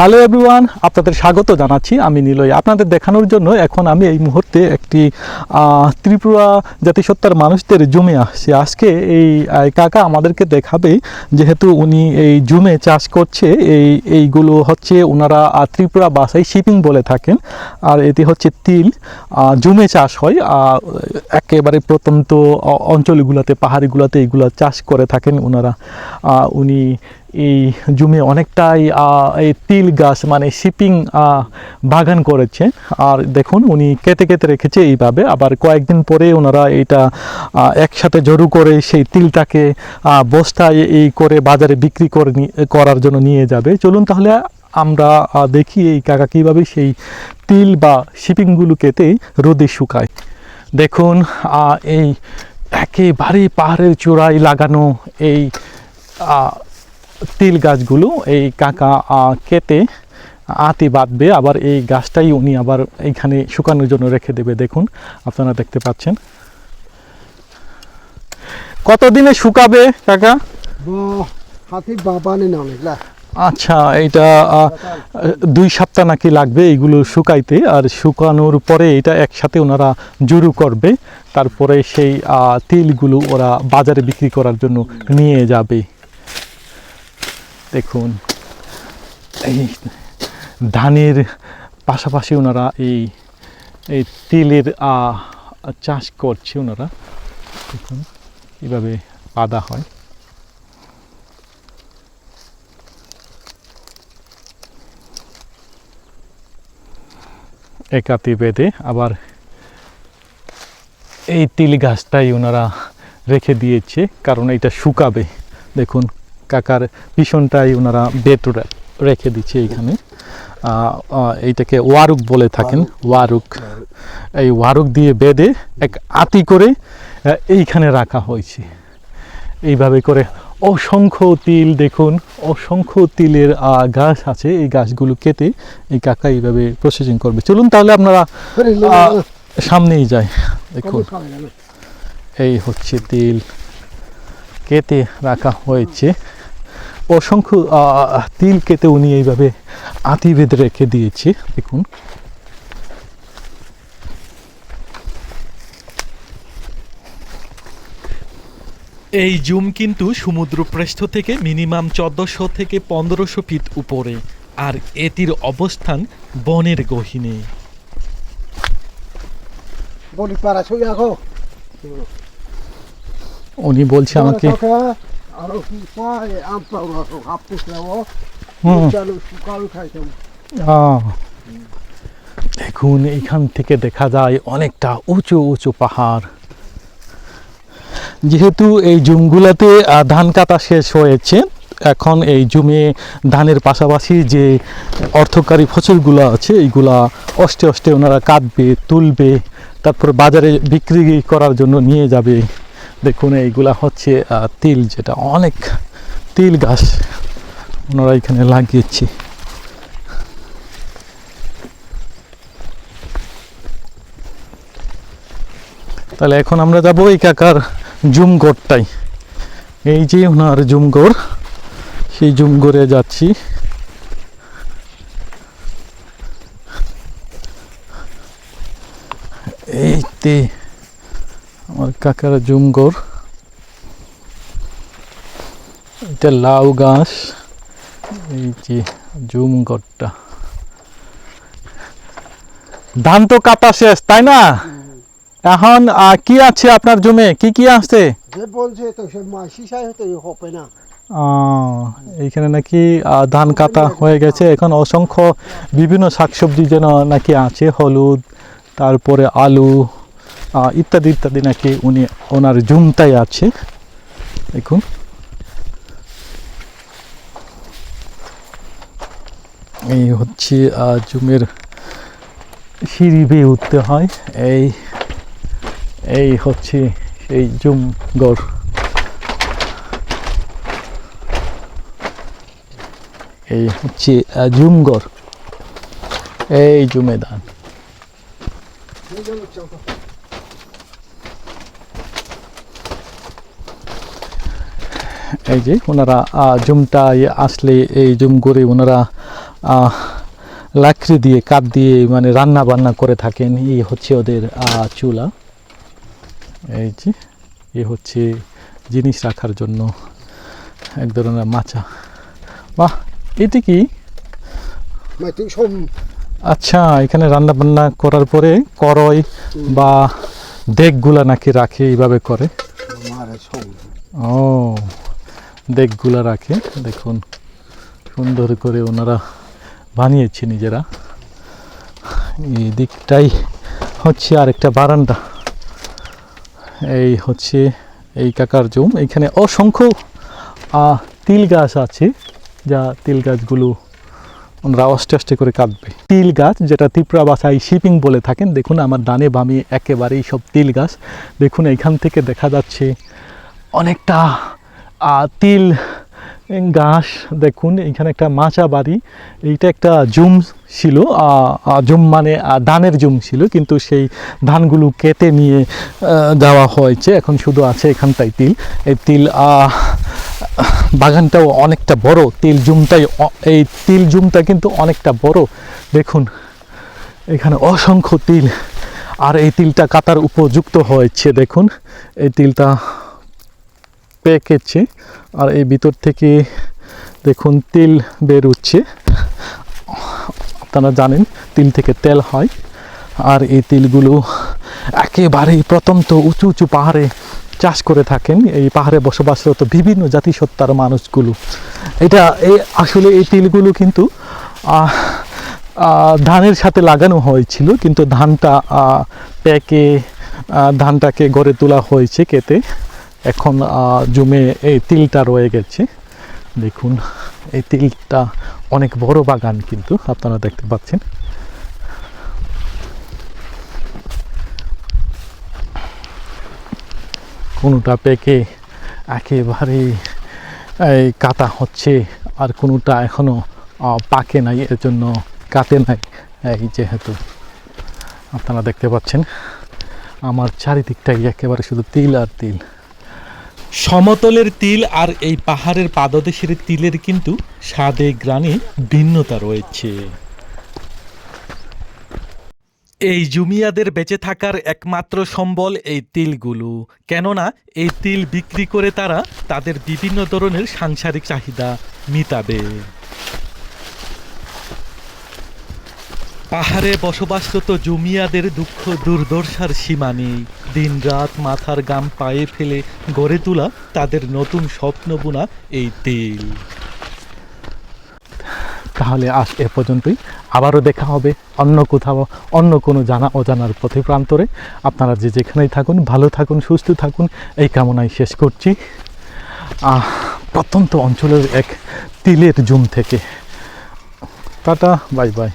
Hello everyone আপনাদের স্বাগত জানাচ্ছি। আমি নিলয়। আপনাদের দেখানোর জন্য এখন আমি এই মুহূর্তে একটি ত্রিপুরা জাতিসত্তার মানুষদের জমে আসছি। আজকে এই কাকা আমাদেরকে দেখাবে যেহেতু উনি এই জুমে চাষ করছে, এই, এইগুলো হচ্ছে ওনারা ত্রিপুরা বাসায় শিপিং বলে থাকেন। আর এটি হচ্ছে তিল। জুমে চাষ হয়। একেবারে প্রত্যন্ত অঞ্চলগুলোতে, পাহাড়িগুলোতে এইগুলো চাষ করে থাকেন ওনারা উনি এই জমি অনেকটাই এই তিল গাছ মানে শিপিং বাগান করেছে। আর দেখুন, উনি কেটে কেটে রেখেছে এইভাবে। আবার কয়েকদিন পরে ওনারা এটা একসাথে জড়ো করে সেই তিলটাকে বস্তায় এই করে বাজারে বিক্রি করে করার জন্য নিয়ে যাবে। চলুন তাহলে আমরা দেখি এই কাকা কীভাবে সেই তিল বা শিপিংগুলো কেটে রোদে শুকায়। দেখুন এই একেবারে পাহাড়ের চূড়ায় লাগানো এই তিল গাছগুলো এই কাকা কেটে আতি বাঁধবে। আবার এই গাছটাই উনি আবার এইখানে শুকানোর জন্য রেখে দেবে। দেখুন আপনারা দেখতে পাচ্ছেন। কতদিনে শুকাবে কাকা? বাহ হাতি বাবানে না? আচ্ছা এটা দুই সপ্তাহ নাকি লাগবে এইগুলো শুকাইতে। আর শুকানোর পরে এটা একসাথে ওনারা জুরু করবে। তারপরে সেই তিলগুলো ওরা বাজারে বিক্রি করার জন্য নিয়ে যাবে। দেখুন, এই ধানের পাশাপাশি ওনারা এই এই তিলের চাষ করছে ওনারা। দেখুন, এভাবে বাঁধা হয়। একাতি বেঁধে আবার এই তিল গাছটাই ওনারা রেখে দিয়েছে, কারণ এটা শুকাবে। দেখুন কাকার পিছনটাই ওনারা বেত রেখে দিচ্ছে এইখানে। এইটাকে ওয়ারুক বলে থাকেন ওয়ারুক। এই ওয়ারুক দিয়ে বেঁধে এক আতি করে এইখানে রাখা হয়েছে। এইভাবে করে অসংখ্য তিল দেখুন অসংখ্য তিলের আহ, গাছ আছে এই গাছগুলো কেটে এই কাকা এইভাবে প্রসেসিং করবে। চলুন তাহলে আপনারা সামনেই যাই দেখুন। এই হচ্ছে তিল কেটে রাখা হয়েছে। অসংখ্য তিল কেটে উনি এইভাবে আতি বেঁধে রেখে দিয়েছে। দেখুন। এই জুম কিন্তু সমুদ্রপৃষ্ঠ থেকে মিনিমাম চোদ্দশো থেকে পনেরোশো ফিট উপরে আর এটির অবস্থান বনের গহীনে। উনি বলছে আমাকে দেখুন এইখান থেকে দেখা যায় অনেকটা উঁচু উঁচু পাহাড়। যেহেতু এই জুমগুলাতে ধান কাটা শেষ হয়েছে এখন এই জুমে ধানের পাশাপাশি যে অর্থকারী ফসলগুলো আছে এইগুলা অষ্টে অষ্টে ওনারা কাটবে তুলবে তারপর বাজারে বিক্রি করার জন্য নিয়ে যাবে। দেখুন, এইগুলা হচ্ছে তিল যেটা, অনেক তিল গাছ ওনারা এখানে লাগিয়েছে। তাহলে এখন আমরা যাব এই কাকার জুমগড়টাই এই যে ওনার জুমগড় সেই জুমগড়ে যাচ্ছি। এইতে আমার কাকার জুমগড় এটা লাউ গাছ। এই যে জুমগড়টা ধান তো কাটা শেষ তাই না? এখন কি আছে আপনার জমে? কি কি আছে? আহ, এইখানে নাকি ধান কাটা হয়ে গেছে। এখন অসংখ্য বিভিন্ন শাকসবজি যেন নাকি আছে হলুদ তারপরে আলু ইত্যাদি ইত্যাদি নাকি উনি ওনার জুমটাই আছে। দেখুন। এই হচ্ছে জুমের সিঁড়ি বেয়ে উঠতে হয়। এই এই হচ্ছে সেই জুমগড় এই হচ্ছে জুমগড় এই জুমেদান এই যে ওনারা জুমটা আসলে এই জুম করে ওনারা লাকড়ি দিয়ে কাপ দিয়ে মানে রান্না বান্না করে থাকেন। এই হচ্ছে ওদের চুলা। এই যে এ হচ্ছে জিনিস রাখার জন্য এক ধরনের মাচা। বাহ এটি কি? আচ্ছা এখানে রান্না বান্না করার পরে করই বা দেখগুলা নাকি রাখে এইভাবে করে? ও। দেগগুলা রাখে। দেখুন, সুন্দর করে ওনারা বানিয়েছে নিজেরা। এই দিকটাই হচ্ছে আরেকটা বারান্দা। এই হচ্ছে এই কাকার জম। এখানে অসংখ্য তিল গাছ আছে, যা তিল গাছগুলো ওনারা আস্তে আস্তে করে কাটবে। তিল গাছ, যেটা ত্রিপুরা বাসায় শিপিং বলে থাকেন, দেখুন আমার ডানে বামে একেবারেই সব তিল গাছ। দেখুন, এখান থেকে দেখা যাচ্ছে অনেকটা তিল গাছ দেখুন, এখানে একটা মাচা বাড়ি। এইটা একটা জুম ছিল জুম মানে ধানের জুম ছিল, কিন্তু সেই ধানগুলো কেটে নিয়ে দেওয়া হয়েছে। এখন শুধু আছে এখানটাই তিল। এই তিল বাগানটাও অনেকটা বড়। তিল জুমটাই এই তিল জুমটা কিন্তু অনেকটা বড়। দেখুন, এখানে অসংখ্য তিল। আর এই তিলটা কাটার উপযুক্ত হয়েছে, দেখুন। এই তিলটা পেকেছে আর এই ভিতর থেকে দেখুন তিল বেরোচ্ছে আপনারা জানেন, তিল থেকে তেল হয়। আর এই তিলগুলো একেবারেই প্রত্যন্ত উঁচু উঁচু পাহাড়ে চাষ করে থাকেন। এই পাহাড়ে বসবাসরত বিভিন্ন জাতিসত্তার মানুষগুলো। এটা এই আসলে এই তিলগুলো কিন্তু ধানের সাথে লাগানো হয়েছিল। কিন্তু ধানটা পেকে ধানটাকে গড়ে তোলা হয়েছে কেটে এখন জমে এই তিলটা রয়ে গেছে। দেখুন এই তিলটা অনেক বড় বাগান কিন্তু আপনারা দেখতে পাচ্ছেন। কোনোটা পেকে একেবারে এই কাটা হচ্ছে আর কোনোটা এখনও আহ, পাকে নাই এর জন্য কাটে নাই এই যেহেতু। আপনারা দেখতে পাচ্ছেন আমার চারিদিকটাই একেবারে শুধু তিল আর তিল। সমতলের তিল আর এই পাহাড়ের পাদদেশের তিলের কিন্তু স্বাদে গ্রানে ভিন্নতা রয়েছে। এই জুমিয়াদের বেঁচে থাকার একমাত্র সম্বল এই তিলগুলো। কেননা এই তিল বিক্রি করে তারা তাদের বিভিন্ন ধরনের সাংসারিক চাহিদা মিটাবে। পাহাড়ে বসবাসরত জুমিয়াদের দুঃখ দুর্দশার সীমা নেই। দিনরাত মাথার গাম পায়ে ফেলে গড়ে তোলা তাদের নতুন স্বপ্ন বোনা এই তেল। তাহলে আজ এ পর্যন্তই। আবারও দেখা হবে অন্য কোথাও, অন্য কোনো জানা অজানার পথে প্রান্তরে। আপনারা যে যেখানেই থাকুন, ভালো থাকুন, সুস্থ থাকুন, এই কামনায় শেষ করছি। প্রত্যন্ত অঞ্চলের এক তিলের জুম থেকে। Tata, bye bye.